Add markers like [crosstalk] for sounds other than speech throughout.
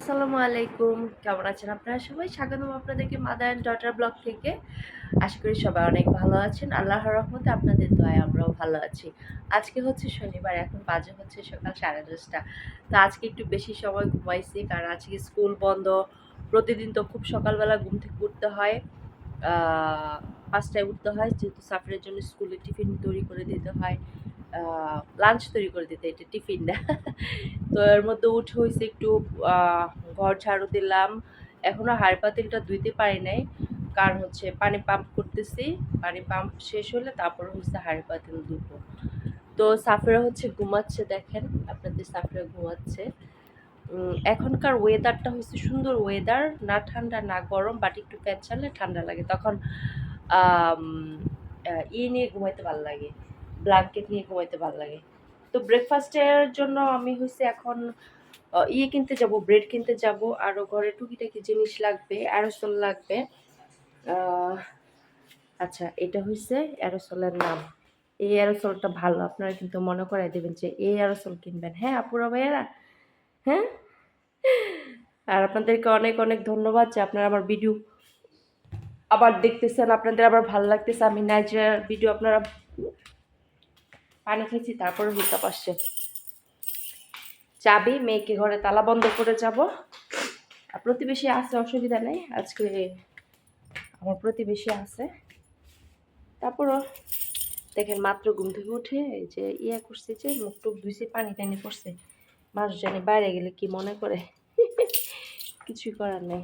আসসালামু আলাইকুম। কেমন আছেন আপনারা সবাই? স্বাগতম আপনাদেরকে মাদার অ্যান্ড ডটার ব্লগ থেকে। আশা করি সবাই অনেক ভালো আছেন। আল্লাহর রহমতে আপনাদের দোয়ায় আমরাও ভালো আছি। আজকে হচ্ছে শনিবার, এখন বাজে হচ্ছে সকাল সাড়ে দশটা। তো আজকে একটু বেশি সময় ঘুমাইছি, কারণ আজকে স্কুল বন্ধ। প্রতিদিন তো খুব সকালবেলা ঘুম থেকে উঠতে হয়। পাঁচটায় উঠতে হয়, যেহেতু সাফারের জন্য স্কুলে টিফিন তৈরি করে দিতে হয়। লাঞ্চ তৈরি করে দিতে, এটা টিফিন। না [laughs] তো এর মধ্যে উঠে হয়েছে একটু ঘর ঝাড়ু দিলাম। এখনও হাড় পাতিলটা ধুইতে পারি নাই, কারণ হচ্ছে পানি পাম্প করতেছি। পানি পাম্প শেষ হলে তারপর হচ্ছে হাড় পাতিল তো সাফেরা হচ্ছে ঘুমাচ্ছে, দেখেন, আপনাদের সাফেরা ঘুমাচ্ছে। এখনকার ওয়েদারটা হচ্ছে সুন্দর ওয়েদার না ঠান্ডা, না গরম বাট একটু ফ্যান চাললে ঠান্ডা লাগে। তখন ই নিয়ে ঘুমাইতে ভালো লাগে। ব্ল্যাঙ্কেট নিয়ে ঘুমাইতে ভালো লাগে। তো ব্রেকফাস্টের জন্য আমি হচ্ছে এখন ইয়ে কিনতে যাব ব্রেড কিনতে যাব আরও ঘরে টুকিটাকি জিনিস লাগবে অ্যারোসল লাগবে। আচ্ছা এটা হচ্ছে অ্যারোসলের নাম। এই অ্যারোসলটা ভালো, আপনারা কিন্তু মনে করাই দেবেন যে এই অ্যারোসল কিনবেন। হ্যাঁ আপুরা ভাইয়েরা? হ্যাঁ? আর আপনাদেরকে অনেক অনেক ধন্যবাদ যে আপনারা আমার ভিডিও আবার দেখতেছেন, আপনাদের আবার ভালো লাগতেছে। আমি নাইজেরিয়ার ভিডিও আপনারা পানি খেয়েছি, তারপরে হিসাব আসছে। চাবি, মেয়েকে ঘরে তালা বন্ধ করে যাব। আর প্রতিবেশী আছে, অসুবিধা নেই। আজকে আমার প্রতিবেশী আছে। তারপরও দেখেন, মাত্র ঘুম থেকে উঠে যে ইয়া করছে যে, মুখ টুক ধুইছে, পানি টানি করছে মানুষ জানি বাইরে গেলে কি মনে করে? কিছুই করার নেই।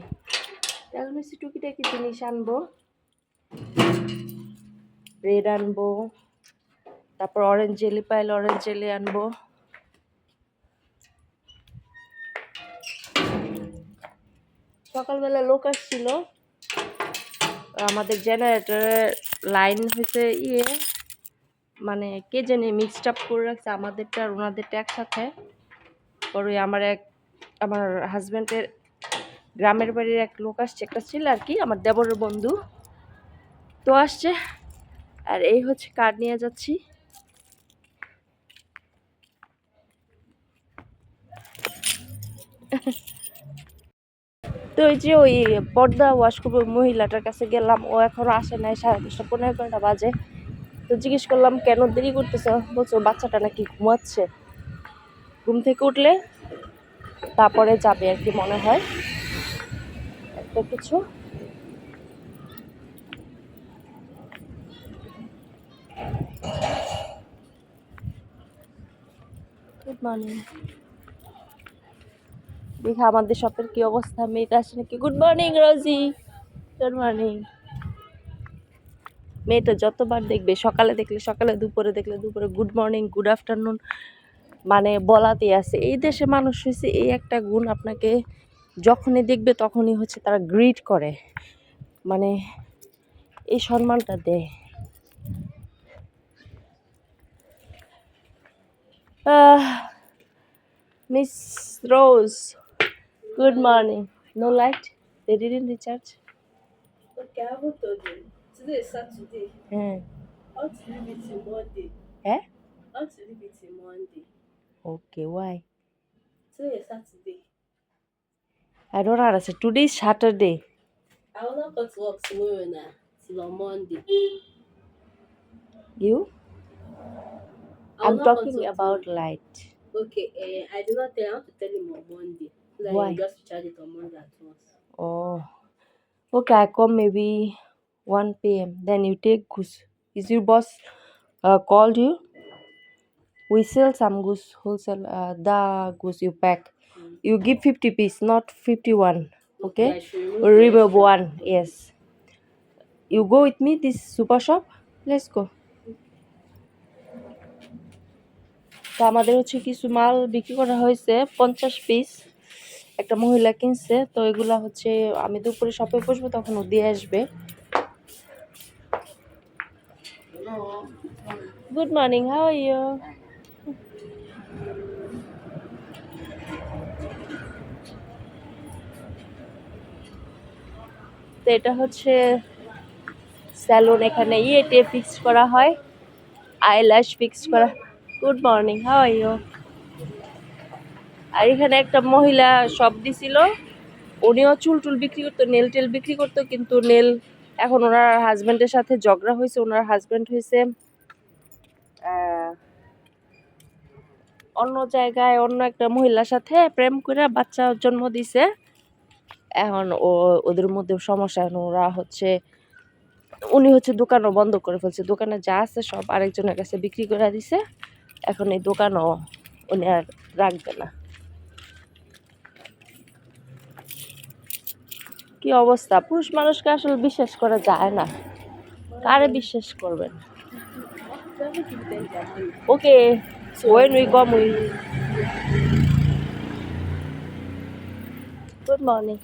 এখন হচ্ছে টুকিটাকি জিনিস আনব। ব্রেড আনব। তারপর অরেঞ্জ জেলি পাইলে অরেঞ্জ জেলি আনব। সকালবেলা লোক আসছিল। আমাদের জেনারেটরের লাইন হয়েছে ইয়ে। মানে কে জানি মিক্সড আপ করে রাখছে, আমাদেরটা আর ওনাদেরটা একসাথে। পরে আমার এক, আমার হাজব্যান্ডের গ্রামের বাড়ির এক লোক আসছে, একটা ছিল আর কি, আমার দেবরের বন্ধু। তো আসছে। আর এই হচ্ছে কার্ড নিয়ে যাচ্ছি। তো ওই যে ওই পর্দা ওয়াশ করব মহিলাটার কাছে গেলাম, ও এখনও আসে নাই, সাড়ে দশটা, পনেরো এগারোটা বাজে। তো জিজ্ঞেস করলাম, কেন দেরি করতেছ? বলছো বাচ্চাটা নাকি ঘুমাচ্ছে। ঘুম থেকে উঠলে তারপরে যাবে আর কি মনে হয়। একটা কিছু। গুড মর্নিং দেখি আমাদের শপের কি অবস্থা, মেয়েটা আসে নাকি good morning Rosie good morning মেয়েটা যতবার দেখবে, সকালে দেখলে, সকালে দুপুরে দেখলে দুপুরে গুড মর্নিং গুড আফটারনুন মানে বলাতেই আছে। এই দেশে মানুষ হয়েছে এই একটা গুণ আপনাকে যখনই দেখবে তখনই হচ্ছে তারা গ্রিট করে। মানে এই সম্মানটা দেয়। Miss Rose Good morning. No light? They didn't recharge? Okay, I haven't told you. Today is Saturday. Hmm. I want to leave it till Monday. Eh? I want to leave it till Monday. Okay, why? Today is Saturday. I don't understand. Today is Saturday. I will not go to work tomorrow now. Till on Monday. You? I'm talking about light. Okay, uh, I do not tell. I want to tell him on Monday. That Why? just charge it on Monday at once. Oh. Okay, I come maybe 1 p.m. Then you take goose. Is your boss uh, called you? We sell some goose wholesale. Uh, the goose you pack. Mm. You give 50 piece, not 51. Okay? I should remove the extra. one. Yes. You go with me this super shop. Let's go. তো আমাদের হচ্ছে কিছু মাল বিক্রি করা হয়েছে পঞ্চাশ piece একটা মহিলা কিনছে, তো এগুলা হচ্ছে আমি দুপুরে শপে বসবো, তখন ও দিয়ে আসবে। গুড মর্নিং আর ইউ তো এটা হচ্ছে স্যালুন এখানে ইয়েটে ফিক্স করা হয় আইল্যাশ ফিক্স করা গুড মর্নিং আর ইউ আর এখানে একটা মহিলা সব দিছিল। উনিও চুল টুল বিক্রি করতো নেল টেল বিক্রি করতো, কিন্তু নেল এখন ওনার হাজব্যান্ডের সাথে ঝগড়া হয়েছে, ওনার হাজব্যান্ড হয়েছে অন্য জায়গায় অন্য একটা মহিলার সাথে প্রেম করে বাচ্চা জন্ম দিছে। এখন ও, ওদের মধ্যে সমস্যা ওরা হচ্ছে, উনি হচ্ছে দোকানও বন্ধ করে ফেলছে। দোকানে যা আছে সব আরেকজনের কাছে বিক্রি করে দিছে। এখন এই দোকানও উনি আর রাখবে না। কি অবস্থা? পুরুষ মানুষকে আসলে বিশ্বাস করা যায় না। কারে বিশ্বাস করবেন? Okay when we come we good morning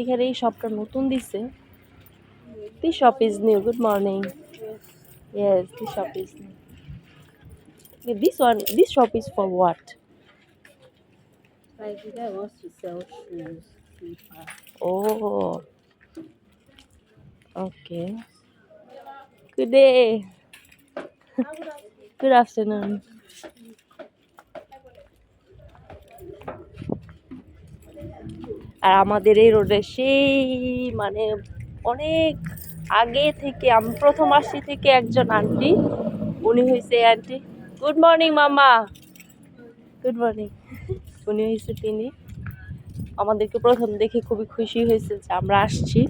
এখানে এই শপটা নতুন দিছে। The shop is new good morning yes the shop is new this one this shop is for what Like the guy wants to sell shoes, slippers. Oh. Okay. Good day. Good afternoon. আর আমাদের এই রোডে সেই মানে অনেক আগে থেকে আমি প্রথম আসছি থেকে একজন আন্টি উনি হয়েছে আন্টি গুড মর্নিং মামা গুড মর্নিং উনি হয়েছে তিনি। আমাদেরকে প্রথম দেখে খুবই খুশি হয়েছে যে আমরা আসছি।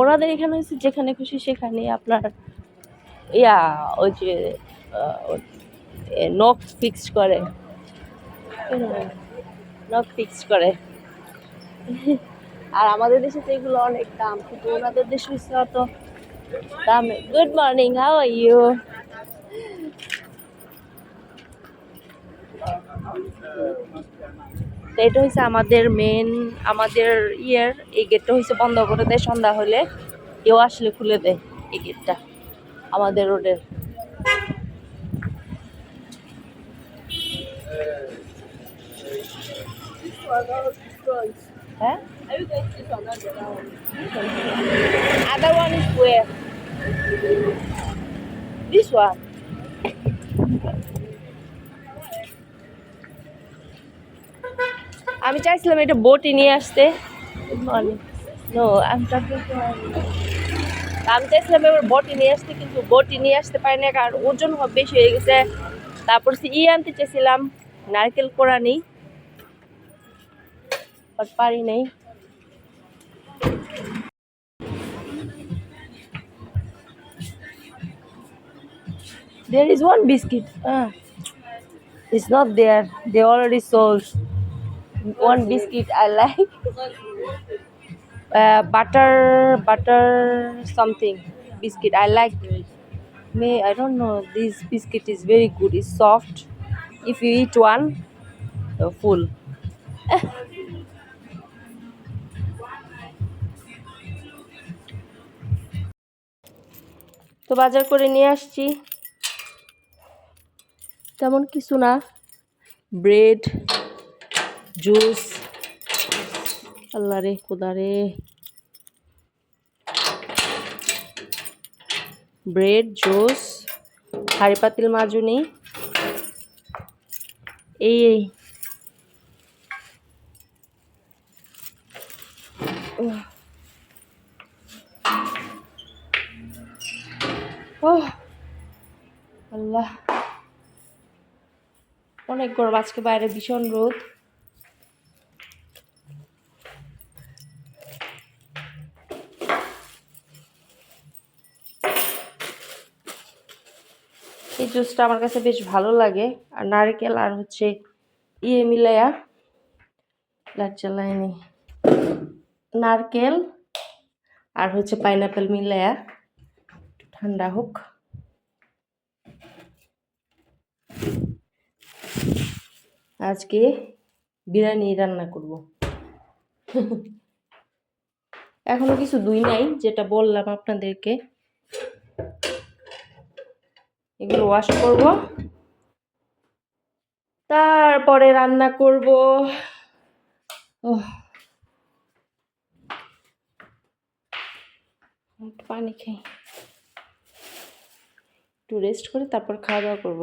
ওনাদের এখানে হয়েছে যেখানে খুশি সেখানে আপনার ইয়া ওই যে নখ ফিক্স করে। নখ ফিক্স করে। আর আমাদের দেশে তো এগুলো অনেক দাম কিন্তু ওনাদের দেশে হচ্ছে মর্নিং হাউ আর ইউ তো এটা হচ্ছে আমাদের মেন আমাদের ইয়ের এই গেটটা হচ্ছে বন্ধ করে দেয় সন্ধ্যা হলে কেউ আসলে খুলে দেয় এই গেটটা আমাদের রোডের হ্যাঁ? Other one? Is where? This one. আমি চাইছিলাম এটা বটি নিয়ে আসতে নো আমি চাইছিলাম এবার বটি নিয়ে আসতে, কিন্তু বটি নিয়ে আসতে পারি না কারণ ওজন বেশি হয়ে গেছে তারপর ই আনতে চেয়েছিলাম, নারকেল কোড়া নেই বাট পারি নেই There is one biscuit. Ah, it's not there. They already sold. One biscuit I like. Uh, butter, butter something biscuit. I like. May I don't know. This biscuit is very good. It's soft. If you eat one, you're full. তো বাজার করে নিয়ে আসছি তেমন কিছু না। Bread juice আল্লাহ রে, খোদা রে। ব্রেড জুস হাড়ি পাতিল মাজুনি। এই এই। ওহ। আল্লাহ। অনেক গরম, আজকে বাইরে ভীষণ রোদ। এই জুসটা আমার কাছে বেশ ভালো লাগে, আর নারকেল আর হচ্ছে ইয়ে মিলাইয়া লাইট জ্বালায়নি নারকেল আর হচ্ছে পাইনাপেল মিলাইয়া ঠান্ডা হোক। আজকে বিরিয়ানি রান্না করব। এখনও কিছু দুই নাই, যেটা বললাম আপনাদেরকে। এগুলো ওয়াশ করব। তারপরে রান্না করব। ও পানি খাই একটু রেস্ট করে তারপর খাওয়া দাওয়া করব।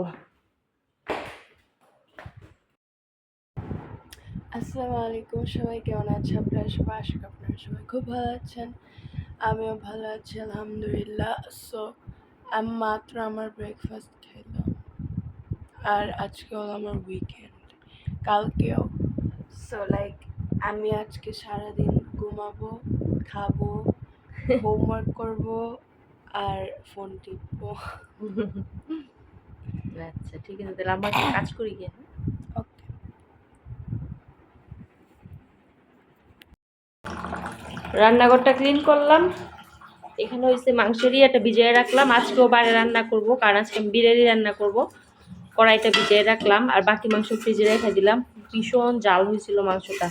আসসালামু আলাইকুম সবাই কেমন আছেন? আপনারা সবাই আশা করি আপনারা সবাই খুব ভালো আছেন। আমিও ভালো আছি আলহামদুলিল্লাহ। সো আমি মাত্র আমার ব্রেকফাস্ট খেলাম। আর আজকে হলো আমার উইকেন্ড কালকেও। সো লাইক আমি আজকে সারাদিন ঘুমাবো খাব [laughs] হোমওয়ার্ক করব আর ফোন টিপবো। আচ্ছা ঠিক আছে। তাহলে আমরা কাজ করি গিয়ে হ্যাঁ? ওকে রান্নাঘরটা ক্লিন করলাম। এখানে হয়েছে মাংসেরই একটা ভিজিয়ে রাখলাম। আজকেও বাইরে রান্না করব, কারণ আজকে আমি বিরিয়ানি রান্না করব। কড়াইটা ভিজিয়ে রাখলাম, আর বাকি মাংস ফ্রিজে রেখে দিলাম। ভীষণ জাল হয়েছিল মাংসটা।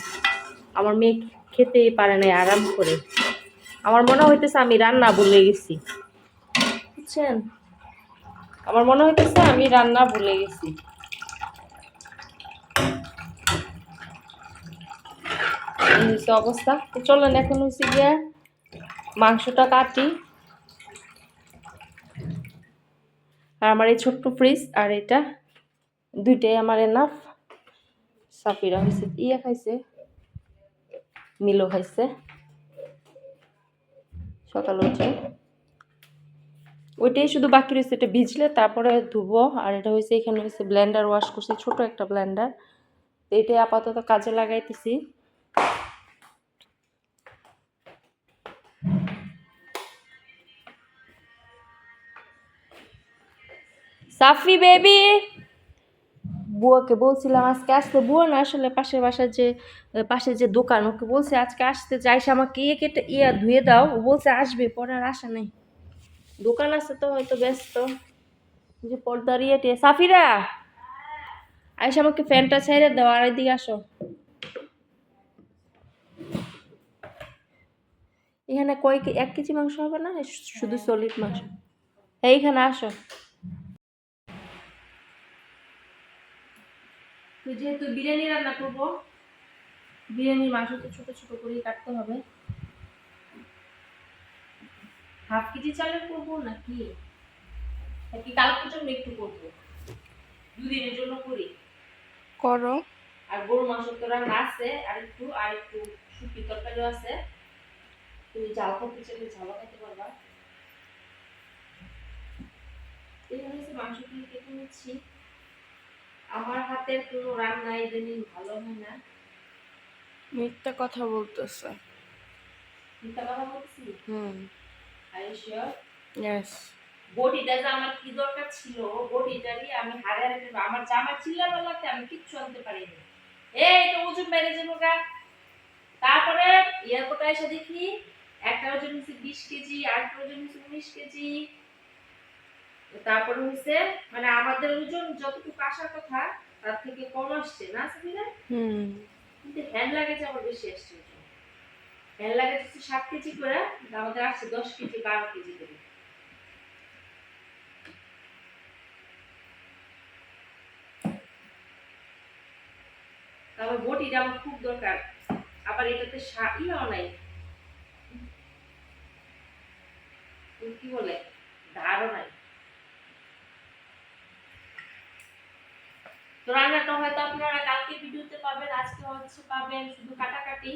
আমার মেয়ে খেতেই পারে নাই, আরাম করে। আমার মনে হইতেছে আমি রান্না ভুলে গেছি। বুঝছেন? আমার মনে হইতেছে আমি রান্না ভুলে গেছি। এই অবস্থা। তো চলেন এখন হচ্ছে গিয়ে মাংসটা কাটি। আর আমার এই ছোট্ট ফ্রিজ আর এটা, দুইটাই আমার এনাফ সাফিরা হয়েছে ইয়ে খাইছে, মিলো খাইছে। সকাল উঠে ওইটাই শুধু বাকি রয়েছে, এটা ভিজলে তারপরে ধুবো। আর এটা হয়েছে, এখানে হয়েছে ব্লেন্ডার ওয়াশ করছি, ছোট একটা ব্লেন্ডার তো এটাই আপাতত কাজে লাগাইতেছি। সাফি বেবি। বুয়াকে বলছিলাম আজকে আসতে, বুয়া না আসলে পাশের বাসার যে পাশে যে দোকান, ওকে বলছে আজকে আসতে যাইস আমাকে ইয়ে কেটে ইয়ে ধুয়ে দাও। ও বলছে আসবে, পরে আর আসা নেই। দোকান আছে তো, হয়তো ব্যস্ত। যে পর্দার ইয়েটে সাফিরা! আইসা আমাকে ফ্যানটা ছেড়ে দাও, আর এদিকে আসো। এখানে কয় এক কেজি মাংস হবে না? শুধু সলিড মাংস। এইখানে আসো। তো যেহেতু বিরিয়ানি রান্না করব বিরিয়ানির মাংস তো ছোট ছোট করেই কাটতে হবে। হাফ কেজি চালের করব নাকি? নাকি কালকের জন্য একটু করব? দুদিনের জন্য করি। করো। আর গরু মাংস তো রান্না আছে আর একটু আর একটু শুকি তরকারিও আছে। তুমি জাল করতে চাইলে ঝালও খেতে পারবা। হচ্ছে মাংসগুলো কেটে নিচ্ছি। আমার হাতের কোনো রান্না ইদানিং ভালো হয় না। মিথ্যা কথা বলতেছে। মিথ্যা কথা বলছি হুম। আর শিওর ইয়েস বডিটা যে আমার কি দরকার ছিল বডিটারই আমি হারে হারে। আমার জামা চিল্লা বেলাতে আমি কিচ্ছু আনতে পারিনি। এই তো ওজন বেড়ে যাব গা। তারপরে এয়ারপোর্টে এসে দেখি একটা ওজন হচ্ছে বিশ কেজি আর একটা ওজন হচ্ছে উনিশ কেজি। তারপরে হচ্ছে মানে আমাদের ওজন যতটুকু আসার কথা তার থেকে কম আসছে না সাবিনা কিন্তু হ্যান্ড লাগেজ বেশি আসছে ওজন। হ্যান্ড লাগেজ হচ্ছে সাত কেজি করে আমাদের আসছে দশ কেজি বারো কেজি করে। তারপর বটিটা আমার খুব দরকার। আবার এটাতে ইয়েও নাই। কি বলে? ধারও তো রান্নাটা হয়তো আপনারা কালকে ভিডিওতে পাবেন আজকে হচ্ছে পাবেন শুধু কাটাকাটি।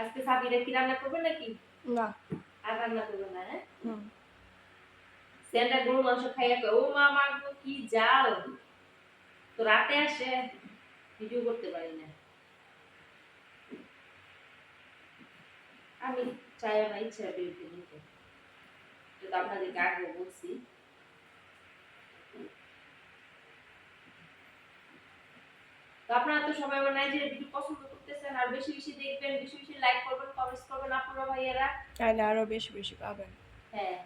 আজকে সাবিরা কি রান্না করবে নাকি? না। আর রান্না করবে না হ্যাঁ? সেন্টা গরু মাংস খাইয়া কয়, ও মা আমার গো কি জাল। তো রাতে আসে ভিডিও করতে পারি না। আমি চাইও না ইচ্ছা বিরতি নিতে। যেটা আপনাদেরকে আগে বলছি। আপনারা তো সবাই আমার নাইজেরিয়া ভিডিও পছন্দ করতেছেন আর বেশি বেশি দেখবেন বেশি বেশি লাইক করবেন কমেন্টস করবেন আপনারা ভাইয়েরা। তাহলে আরও বেশি বেশি পাবেন। হ্যাঁ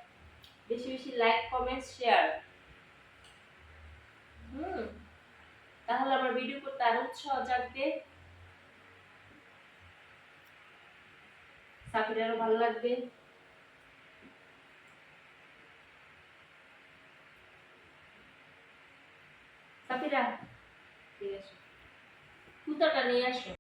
বেশি বেশি লাইক কমেন্ট শেয়ার হুম তাহলে আমার ভিডিও করতে আরও উৎসাহ জাগবে। সাফির আরও ভালো লাগবে। সাফিরা ঠিক আছে। কুতাটা নিয়ে আসো।